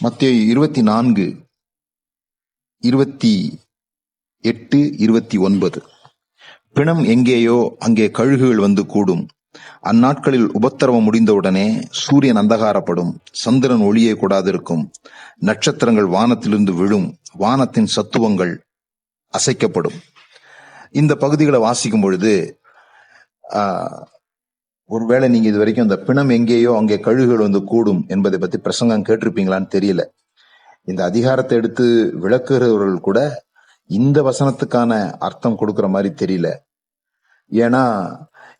மத்திய இருபத்தி நான்கு இருபத்தி எட்டு இருபத்தி ஒன்பது. பிணம் எங்கேயோ அங்கே கழுகுகள் வந்து கூடும். அந்நாட்களில் உபத்திரவம் முடிந்தவுடனே சூரியன் அந்தகாரப்படும். சந்திரன் ஒளியே கூடாதிருக்கும். நட்சத்திரங்கள் வானத்திலிருந்து விழும். வானத்தின் சத்துவங்கள் அசைக்கப்படும். இந்த பகுதிகளை வாசிக்கும் பொழுது ஒருவேளை நீங்க இது வரைக்கும் அந்த பிணம் எங்கேயோ அங்கே கழுகுகள் வந்து கூடும் என்பதை பத்தி பிரசங்கம் கேட்டிருப்பீங்களான்னு தெரியல. இந்த அதிகாரத்தை எடுத்து விளக்குகிறவர்கள் கூட இந்த வசனத்துக்கான அர்த்தம் கொடுக்குற மாதிரி தெரியல. ஏன்னா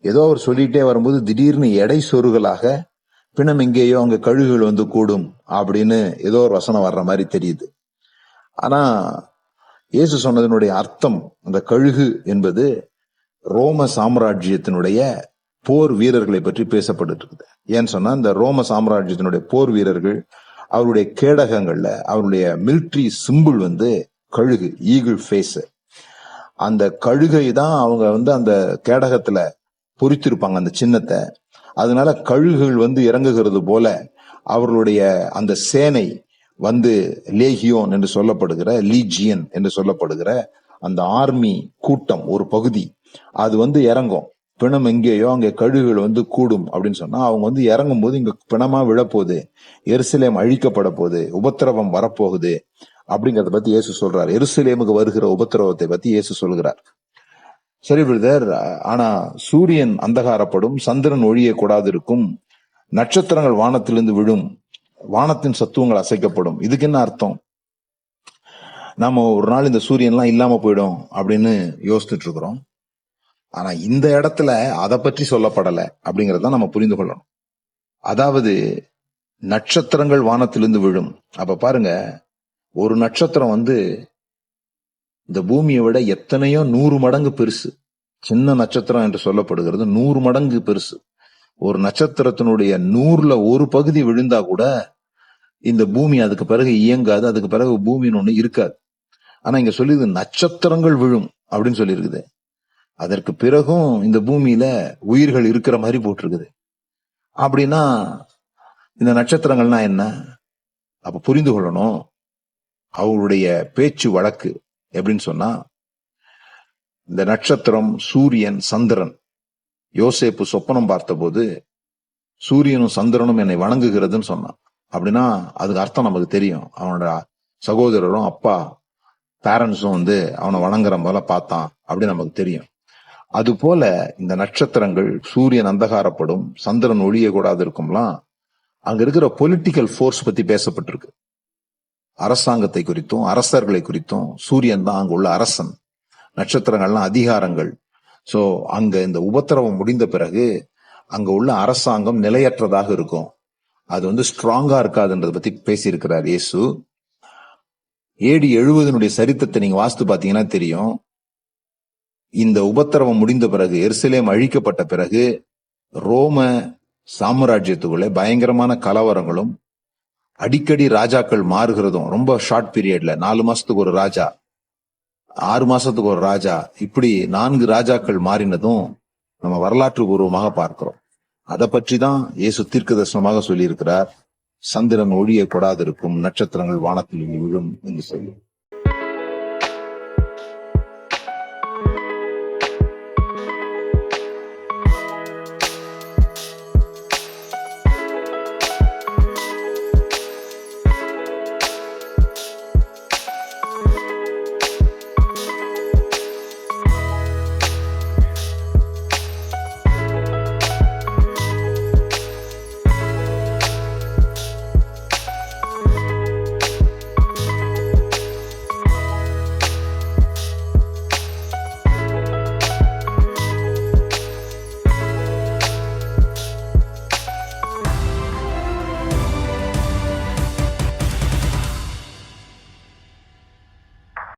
ஏதோ அவர் சொல்லிட்டே வரும்போது திடீர்னு எடை சொருகலாக பிணம் எங்கேயோ அங்க கழுகுகள் வந்து கூடும் அப்படின்னு ஏதோ ஒரு வசனம் வர்ற மாதிரி தெரியுது. ஆனா இயேசு சொன்னதனுடைய அர்த்தம் அந்த கழுகு என்பது ரோம சாம்ராஜ்யத்தினுடைய போர் வீரர்களை பற்றி பேசப்பட்டு இருக்குது ஏன்னு சொன்னா இந்த ரோம சாம்ராஜ்யத்தினுடைய போர் வீரர்கள் அவருடைய கேடகங்கள்ல அவருடைய மிலிட்ரி சிம்பிள் வந்து கழுகு ஈகிள் ஃபேஸ் அந்த கழுகை தான் அவங்க வந்து அந்த கேடகத்துல பொறித்திருப்பாங்க அந்த சின்னத்தை. அதனால கழுகுகள் வந்து இறங்குகிறது போல அவர்களுடைய அந்த சேனை வந்து லேகியோன் என்று சொல்லப்படுகிற லீஜியன் என்று சொல்லப்படுகிற அந்த ஆர்மி கூட்டம் ஒரு பகுதி அது வந்து இறங்கும். பிணம் எங்கேயோ அங்கே கழுகுகள் வந்து கூடும் அப்படின்னு சொன்னா அவங்க வந்து இறங்கும் போது இங்க பிணமா விழப்போகுது. எருசலேம் அழிக்கப்பட போகுது. உபத்திரவம் வரப்போகுது அப்படிங்கறத பத்தி இயேசு சொல்றார். எருசலேமுக்கு வருகிற உபத்திரவத்தை பத்தி இயேசு சொல்கிறார். சரி பிரதர் ஆனா சூரியன் அந்தகாரப்படும் சந்திரன் ஒழிய கூடாது இருக்கும் நட்சத்திரங்கள் வானத்திலிருந்து விழும் வானத்தின் சத்துவங்கள் அசைக்கப்படும். இதுக்கு என்ன அர்த்தம்? நாம ஒரு நாள் இந்த சூரியன்லாம் இல்லாம போயிடும் அப்படின்னு யோசிச்சுட்டு இருக்கிறோம். ஆனா இந்த இடத்துல அதை பற்றி சொல்லப்படல அப்படிங்கறத நம்ம புரிந்து கொள்ளணும். அதாவது நட்சத்திரங்கள் வானத்திலிருந்து விழும். அப்ப பாருங்க ஒரு நட்சத்திரம் வந்து இந்த பூமியை விட எத்தனையோ நூறு மடங்கு பெருசு. சின்ன நட்சத்திரம் என்று சொல்லப்படுகிறது நூறு மடங்கு பெருசு. ஒரு நட்சத்திரத்தினுடைய நூறுல ஒரு பகுதி விழுந்தா கூட இந்த பூமி அதுக்கு பிறகு இயங்காது அதுக்கு பிறகு பூமின்னு ஒண்ணு இருக்காது. ஆனா இங்க சொல்லிது நட்சத்திரங்கள் விழும் அப்படின்னு சொல்லியிருக்குது. அதற்கு பிறகும் இந்த பூமியில உயிர்கள் இருக்கிற மாதிரி போட்டிருக்குது. அப்படின்னா இந்த நட்சத்திரங்கள்னா என்ன? அப்ப புரிந்து கொள்ளணும். அவருடைய பேச்சு வழக்கு எப்படின்னு சொன்னா இந்த நட்சத்திரம் சூரியன் சந்திரன். யோசேப்பு சொப்பனம் பார்த்தபோது சூரியனும் சந்திரனும் என்னை வணங்குகிறதுன்னு சொன்னான். அப்படின்னா அதுக்கு அர்த்தம் நமக்கு தெரியும். அவனோட சகோதரரும் அப்பா பேரண்ட்ஸும் வந்து அவனை வணங்குற போல பார்த்தான் அப்படின்னு நமக்கு தெரியும். அது போல இந்த நட்சத்திரங்கள் சூரியன் அந்தகாரப்படும் சந்திரன் ஒழிய கூடாது இருக்கும்லாம் அங்க இருக்கிற பொலிட்டிக்கல் ஃபோர்ஸ் பத்தி பேசப்பட்டிருக்கு. அரசாங்கத்தை குறித்தும் அரசர்களை குறித்தும் சூரியன் தான் அங்க உள்ள அரசன். நட்சத்திரங்கள்லாம் அதிகாரங்கள். சோ அங்க இந்த உபத்திரவம் முடிந்த பிறகு அங்க உள்ள அரசாங்கம் நிலையற்றதாக இருக்கும். அது வந்து ஸ்ட்ராங்கா இருக்காதுன்றத பத்தி பேசியிருக்கிறார் இயேசு. ஏடி எழுபதனுடைய சரித்திரத்தை நீங்க வாஸ்து பாத்தீங்கன்னா தெரியும். இந்த உபத்திரவம் முடிந்த பிறகு எருசலேம் அழிக்கப்பட்ட பிறகு ரோம சாம்ராஜ்யத்துக்குள்ளே பயங்கரமான கலவரங்களும் அடிக்கடி ராஜாக்கள் மாறுகிறதும் ரொம்ப ஷார்ட் பீரியட்ல நாலு மாசத்துக்கு ஒரு ராஜா ஆறு மாசத்துக்கு ஒரு ராஜா இப்படி நான்கு ராஜாக்கள் மாறினதும் நம்ம வரலாற்று பூர்வமாக பார்க்கிறோம். அதை பற்றி தான் இயேசு தீர்க்க தரிசனமாக சொல்லியிருக்கிறார். சந்திரன் ஒழியக்கூடாது இருக்கும் நட்சத்திரங்கள் வானத்தில் விழும் என்று சொல்லி.